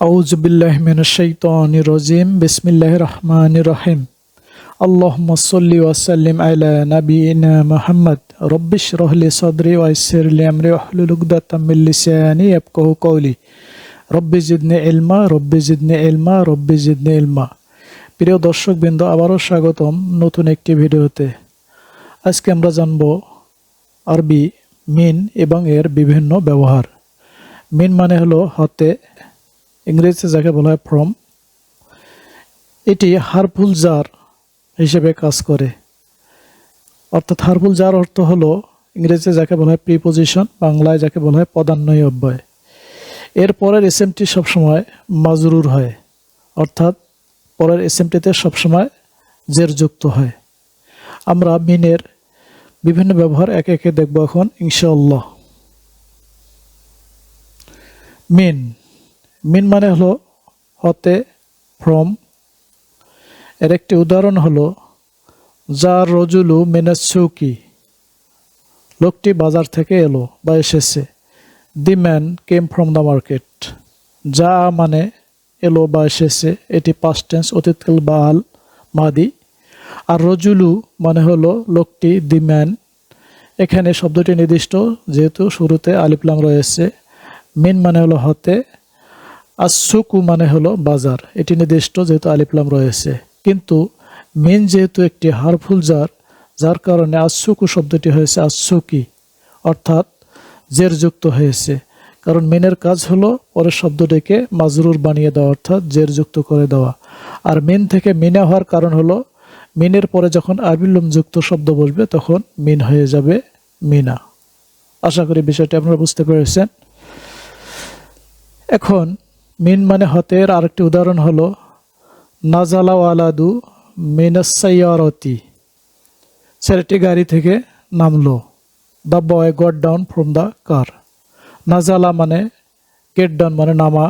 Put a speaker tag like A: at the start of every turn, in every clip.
A: আউজবিল্লাহ বিসমিল্লাহ রজিম। রহিম। আল্লাহ সাল্লি ওয়া সাল্লিম আলা নাবিয়িনা রব্বিশ রহলি সদরি ওয়া ইয়াসসির লি রব্বি জিদনি এলমা রব্বি জিদনি ইলমা রব্বি জিদনি এলমা প্রিয় দর্শকবৃন্দ, আবারও স্বাগতম নতুন একটি ভিডিওতে। আজকে আমরা জানব আরবি মিন এবং এর বিভিন্ন ব্যবহার। মিন মানে হলো হাতে ইংরেজিতে যাকে বলা হয় ফ্রম এটি হারফুল জার হিসেবে কাজ করে। অর্থাৎ হারফুল জার অর্থ হলো ইংরেজিতে যাকে বলা হয় প্রিপোজিশন বাংলায় যাকে বলা হয় পদান্বয়ী অব্যয়। এর পরের এসএমটি সবসময় মাজরুর হয়। অর্থাৎ পরের এসএমটিতে সবসময় জের যুক্ত হয়। আমরা মিনের বিভিন্ন ব্যবহার একে একে দেখব এখন, ইনশাআল্লাহ। মিন। মিন মানে হলো হতে, ফ্রম। এর একটি উদাহরণ হলো, যা রজুলু মিনাসুকি লোকটি বাজার থেকে এলো বা এসেছে। The man came from the market. যা মানে এলো বা এসেছে, এটি পাস্ট টেন্স অতীতকাল বা আল মাদি। আর রজুলু মানে হলো লোকটি, দি ম্যান। এখানে শব্দটি নির্দিষ্ট, যেহেতু শুরুতে আলিপ্লাম রয়েছে। মিন মানে হলো হতে আসুকু মানে হলো বাজার। এটি নির্দিষ্ট যেহেতু আলিপ্লাম রয়েছে। কিন্তু মেন যেহেতু একটি হারফুল জার, যার কারণে আসুকু শব্দটি হয়েছে আসুকি অর্থাৎ জের যুক্ত হয়েছে। কারণ মেনের কাজ হলো পরের শব্দটিকে মাজরুর বানিয়ে দেওয়া, অর্থাৎ জের যুক্ত করে দেওয়া। আর মেন থেকে মিনা হওয়ার কারণ হলো, মিনের পরে যখন আবিল্লুম যুক্ত শব্দ বসবে, তখন মিন হয়ে যাবে মিনা। আশা করি বিষয়টি আপনারা বুঝতে পেরেছেন। এখন মিন মানে হতের আরেকটি উদাহরণ হলো, নাজালা ওয়ালাদু মিনাসাইয়ারতি ছেলেটি গাড়ি থেকে নামলো। The boy got down from the car নাজালা মানে গেট ডাউন মানে নামা।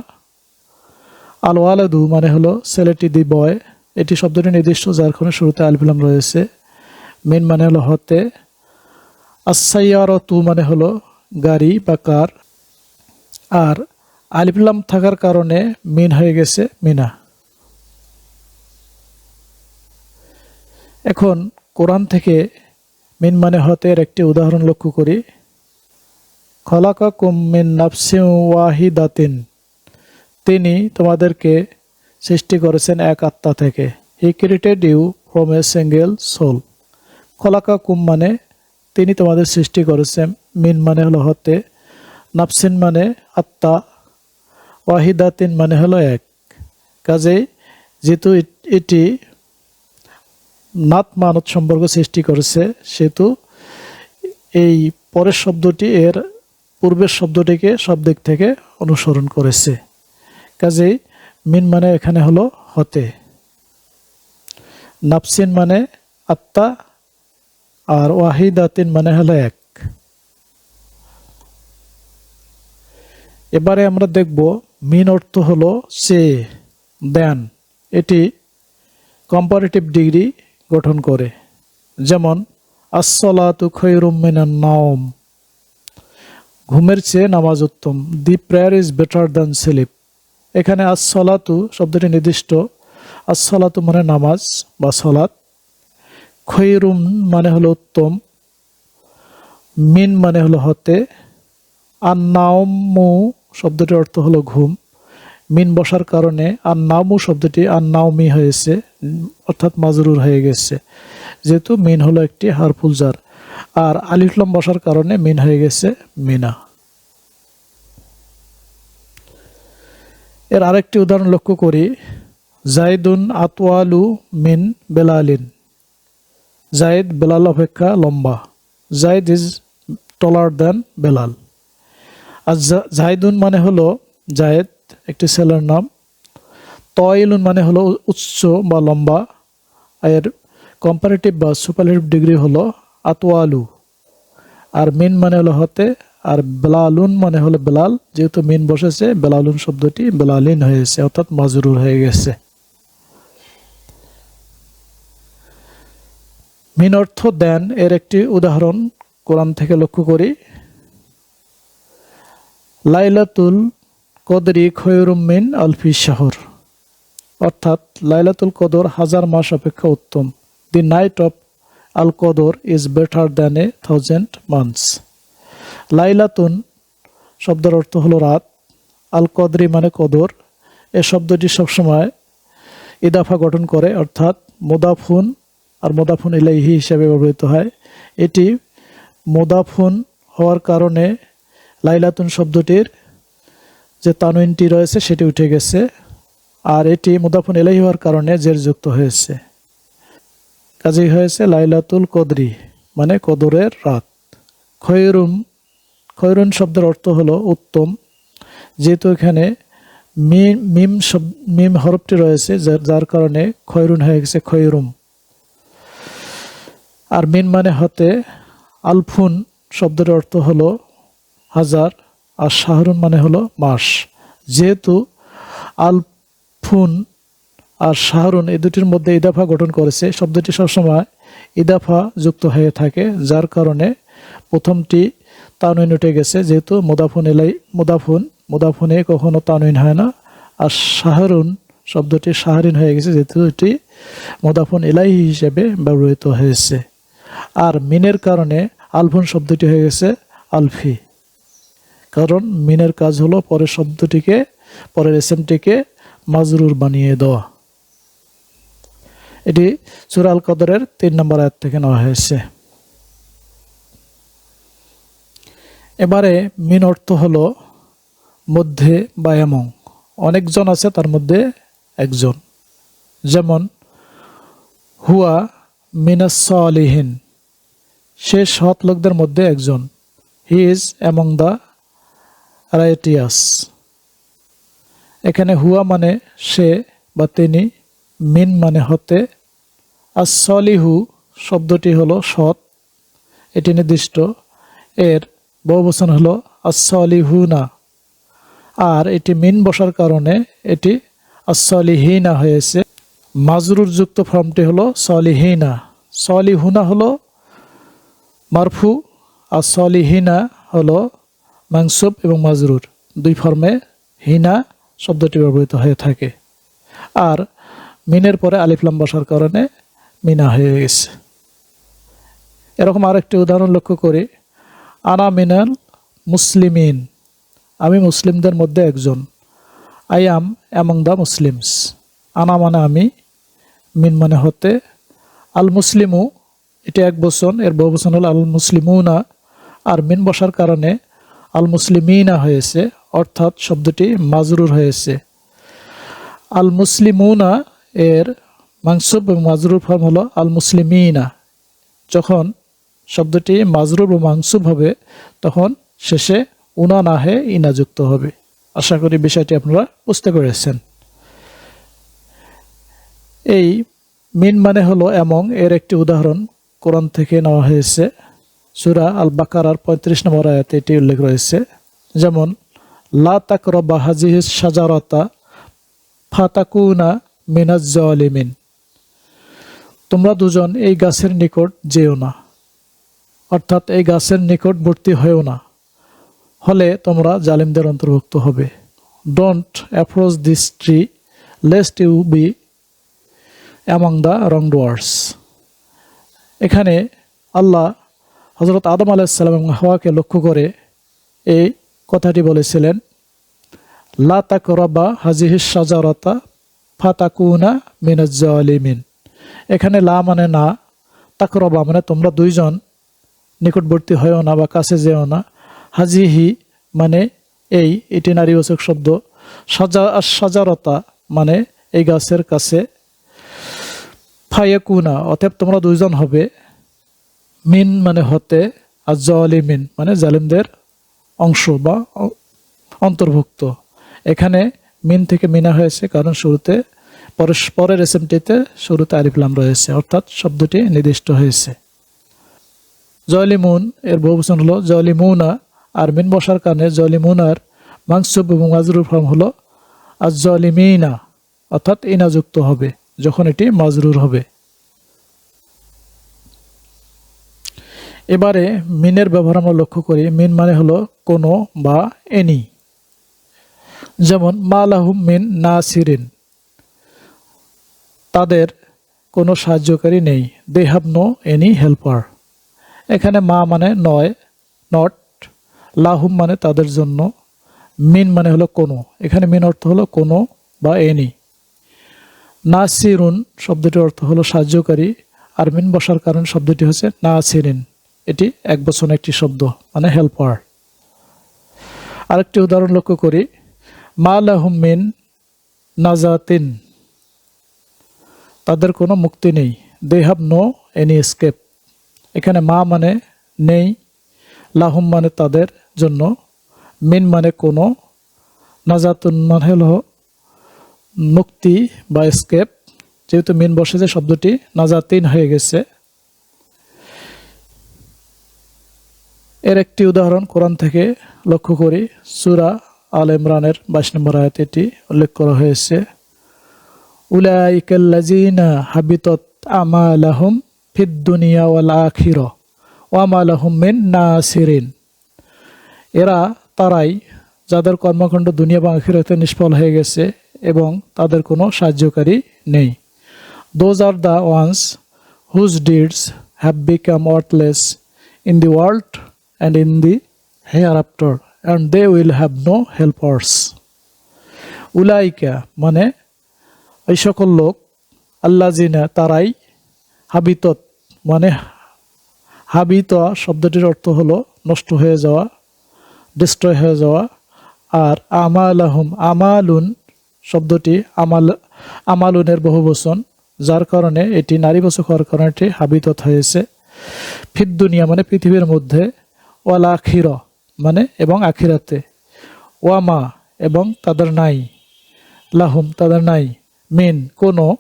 A: আল ওয়ালাদু মানে হলো ছেলেটি দি বয় এটি শব্দটি নির্দিষ্ট, যার কোনো শুরুতে আলফিলাম রয়েছে। মিন মানে হলো হতে। আসাইয়ারতু মানে হলো গাড়ি বা কার আর আলিফলাম থাকার কারণে মিন হয়ে গেছে মিনা। এখন কোরআন থেকে মিন মানে হতের একটি উদাহরণ লক্ষ্য করি। খলাকা কুমিন নাফসিম ওয়াহিদাতিন। তিনি তোমাদেরকে সৃষ্টি করেছেন এক আত্মা থেকে। He created you from a single soul খলাকা কুম মানে তিনি তোমাদের সৃষ্টি করেছেন। মিন মানে হলো হতে। নাফসিন মানে আত্মা। ওয়াহিদাতিন মানে হলো এক। কাজেই যেহেতু এটি নাত মানত সম্পর্ক সৃষ্টি করেছে, সেহেতু এই পরের শব্দটি এর পূর্বের শব্দটিকে সব দিক থেকে অনুসরণ করেছে। কাজেই মিন মানে এখানে হলো হতে। নাফসিন মানে আত্মা, আর ওয়াহিদাতিন মানে হলো এক। এবারে আমরা দেখব মিন অর্থ হল সে, দেন। এটি কম্পারেটিভ ডিগ্রি গঠন করে। যেমন আসলাতু খৈরুম মিনান নাওম। ঘুমের চেয়ে নামাজ উত্তম। The prayer is better than sleep. এখানে আসলাতু শব্দটি নির্দিষ্ট। আসলাতু মানে নামাজ বা সলাত। খৈরুম মানে হলো উত্তম। মিন মানে হলো হতে। আর নাওমু শব্দটির অর্থ হলো ঘুম। মিন বসার কারণে আর নামু শব্দটি আর নাওমি হয়েছে, অর্থাৎ মাজরুর হয়ে গেছে। যেহেতু মিন হলো একটি হারফুল জার, আর আলিফলম বসার কারণে মিন হয়ে গেছে মিনা। এর আরেকটি উদাহরণ লক্ষ্য করি। জাইদুন আতওয়ালু মিন বেলালিন। জাইদ বেলাল অপেক্ষা লম্বা। Zaid is taller than Bilal. আর জাইদুন মানে হলো জায়েদ, একটি ছেলের নাম। তয়লুন মানে হলো উচ্চ বা লম্বা। এর কম্পারেটিভ বা সুপারলেটিভ ডিগ্রি হলো আতোয়ালু আর মিন মানে হলো হতে, আর বেলালুন মানে হলো বেলাল। যেহেতু মিন বসেছে, বেলালুন শব্দটি বেলালিন হয়েছে, অর্থাৎ মাজরুর হয়ে গেছে। মিন অর্থ দেন, এর একটি উদাহরণ কোরআন থেকে লক্ষ্য করি। লাইলাতুল কদরি খয়রুম মিন আলফি শাহর। অর্থাৎ লাইলাতুল কদর হাজার মাস অপেক্ষা উত্তম। দি night of al Qadr is better than a thousand months লাইলাতুন শব্দের অর্থ হলো রাত। আল কদরি মানে কদর। এ শব্দটি সবসময় ইদাফা গঠন করে, অর্থাৎ মোদাফুন আর মোদাফুন ইলাইহি হিসাবে ব্যবহৃত হয়। এটি মোদাফুন হওয়ার কারণে লাইলাতুন শব্দটির যে তানুইনটি রয়েছে, সেটি উঠে গেছে আর এটি মুদাফুন এলাই হওয়ার কারণে জের যুক্ত হয়েছে। কাজেই হয়েছে লাইলাতুল কদরি মানে কদরের রাত। খয়রুম খয়রুন শব্দের অর্থ হলো উত্তম, যেহেতু এখানে মিম মিম শব, মিম হরফটি রয়েছে, যার যার কারণে খয়রুন হয়ে গেছে খয়রুম আর মিন মানে হতে, আলফুন শব্দের অর্থ হলো হাজার আর শাহরুন মানে হলো মাস। যেহেতু আলফুন আর শাহরুন এই দুটির মধ্যে ইদাফা গঠন করেছে, শব্দটি সবসময় ইদাফা যুক্ত হয়ে থাকে, যার কারণে প্রথমটি তানুইন উঠে গেছে। যেহেতু মোদাফুন এলাই, মোদাফুন, মোদাফুনে কখনো তানুইন হয় না। আর শাহরুন শব্দটি শাহরিন হয়ে গেছে, যেহেতু এটি মোদাফুন এলাই হিসেবে ব্যবহৃত হয়েছে। আর মিনের কারণে আলফুন শব্দটি হয়ে গেছে আলফি। কারণ মিনের কাজ হলো পরের শব্দটিকে, পরের এসএমটিকে মাজরুর বানিয়ে দেওয়া। এটি সুরাল কদরের তিন নম্বর আয়াত থেকে নেওয়া হয়েছে। এবারে মিন অর্থ হলো মধ্যে বা এমন। অনেকজন আছে, তার মধ্যে একজন। যেমন, হুয়া মিনাসলিহীন সে সৎ লোকদের মধ্যে একজন। He is among the righteous এখানে হুয়া মানে সে বা তিনি, মিন মানে হতে। আর সলিহু শব্দটি হলো সৎ, এটি নির্দিষ্ট। এর বহুবচন হলো আসলিহুনা আর এটি মিন বসার কারণে এটি আসলিহিনা হয়েছে। মাজরুর যুক্ত ফর্মটি হলো সলিহিনা। সলিহুনা হলো মারফু, আর সলিহিনা হলো মাংসুব এবং মাজরুর দুই ফর্মে হিনা শব্দটি ব্যবহৃত হয়ে থাকে। আর মিনের পরে আলিফলাম বসার কারণে মিনা হয়ে গেছে। এরকম আরেকটি উদাহরণ লক্ষ্য করি। আনা মিনাল মুসলিমিন। আমি মুসলিমদের মধ্যে একজন। I am among the Muslims আনা মানে আমি, মিন মানে হতে। আল মুসলিমু, এটি এক বচন, এর বহু বচন হল আল মুসলিমুনা। আর মিন বসার কারণে আল মুসলিমিনা হয়েছে, অর্থাৎ শব্দটি মাজরুর হয়েছে। আল মুসলিমুনা এর মাংসুব মাজরুর ফর্ম হলো আল মুসলিমিনা যখন শব্দটি মাজরুর বা মাংসুব হবে, তখন শেষে উনা না হয়ে ইনা যুক্ত হবে। আশা করি বিষয়টি আপনারা বুঝতে পেরেছেন। এই মিন মানে হলো এমং এর একটি উদাহরণ কোরআন থেকে নেওয়া হয়েছে। সুরা আল বাকারার পঁয়ত্রিশ নম্বর আয়াতে এটি উল্লেখ রয়েছে, যেমন, লা তাকরবা হাজিহ সাজারতা ফাতাকুনা মিনাজ জালিমিন তোমরা দুজন এই গাছের নিকট যেও না, অর্থাৎ এই গাছের নিকটবর্তী হয়েও না, হলে তোমরা জালিমদের অন্তর্ভুক্ত হবে। Don't approach this tree lest you be among the wrongdoers এখানে আল্লাহ হজরত আদম আলাইসাল্লাম এবং হাওয়াকে লক্ষ্য করে এই কথাটি বলেছিলেন, লা তাকরবা হাজিহিস সাজারতা ফাতাকুনা মিনাজ্জালিমিন এখানে লা মানে না, তাকরবা মানে তোমরা দুইজন নিকটবর্তী হয়েও না বা কাছে যেও না। হাজিহি মানে এই এটি নারীবাচক শব্দ। সাজা সাজারতা মানে এই গাছের কাছে। ফায়াকুনা, অতএব তোমরা দুইজন হবে। মিন মানে হতে, আর জলিমিন মানে জালিমদের অংশ বা অন্তর্ভুক্ত। এখানে মিন থেকে মিনা হয়েছে কারণ শুরুতে পরস্পরের এসএমটিতে শুরুতে আরিফলাম রয়েছে, অর্থাৎ শব্দটি নির্দিষ্ট হয়েছে। জলিমুন এর বহুবচন হলো জলিমুনা আর মিন বসার কারণে জলিমুনার মাংসুব এবং মাজরুর ফর্ম হলো আর জলিমিনা অর্থাৎ ইনাযুক্ত হবে, যখন এটি মাজরুর হবে। এবারে মিনের ব্যবহার আমরা লক্ষ্য করি। মিন মানে হলো কোনো বা এনি যেমন মালাহুম মিন না নাসিরিন। তাদের কোনো সাহায্যকারী নেই। They have no any helper এখানে মা মানে নয় নট লাহুম মানে তাদের জন্য। মিন মানে হলো কোনো। এখানে মিন অর্থ হলো কোনো বা এনি নাসিরুন শব্দটির অর্থ হলো সাহায্যকারী। আর মিন বসার কারণ শব্দটি হচ্ছে না নাসিরিন। এটি এক বছর একটি শব্দ মানে হেল্পার আরেকটি উদাহরণ লক্ষ্য করি। মা লাহুম মিন নাজাতিন। তাদের কোনো মুক্তি নেই। They have no any escape এখানে মা মানে নেই, লাহুম মানে তাদের জন্য। মিন মানে কোনো। নাজাতুন মানে হলো মুক্তি বা স্কেপ যেহেতু মিন বসেছে শব্দটি নাজাতিন হয়ে গেছে এর একটি উদাহরণ কোরআন থেকে লক্ষ্য করি। সুরা আল ইমরানের বাইশ নম্বর আয়াত এটি উল্লেখ করা হয়েছে। হাবিতত মিন নাসিরিন। এরা তারাই যাদের কর্মকাণ্ড দুনিয়া বা আখিরাতে নিষ্ফল হয়ে গেছে এবং তাদের কোনো সাহায্যকারী নেই। Those are the ones whose deeds have become worthless in the world in the hereafter and they will have no helpers উলাইকা মানে এই সকল লোক আল্লাহ জিনা তারাই হাবিতত মানে হাবিত শব্দটির অর্থ হলো নষ্ট হয়ে যাওয়া ডিস্ট্রয় হয়ে যাওয়া, আর আমাল আমালাহুম আমালুন শব্দটি আমাল, আমালুনের বহু বচন, যার কারণে এটি নারীবাচক হওয়ার কারণে এটি হাবিতত হয়েছে। ফিদ দুনিয়া মানে পৃথিবীর মধ্যে ওয়াল আখির মানে এবং আখিরাতে। ওয়ামা এবং তাদের নাই। লাহুম, তাদের নাই। মিন, কোনো।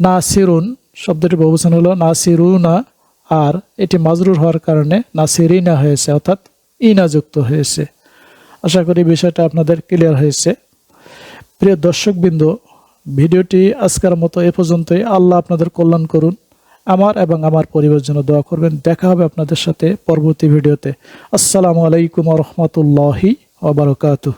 A: না নাসিরুন, শব্দটি বহুবচন হলো না নাসিরুনা, আর এটি মাজরুর হওয়ার কারণে না নাসিরিনা হয়েছে, অর্থাৎ ইনা যুক্ত হয়েছে। আশা করি বিষয়টা আপনাদের ক্লিয়ার হয়েছে। প্রিয় দর্শকবৃন্দ, ভিডিওটি আজকের মতো এ পর্যন্তই। আল্লাহ আপনাদের কল্যাণ করুন। আমার এবং আমার পরিবারের জন্য দোয়া করবেন। দেখা হবে আপনাদের সাথে পরবর্তী ভিডিওতে। আসসালামু আলাইকুম রহমতুল্লাহি ওবরকাতুহ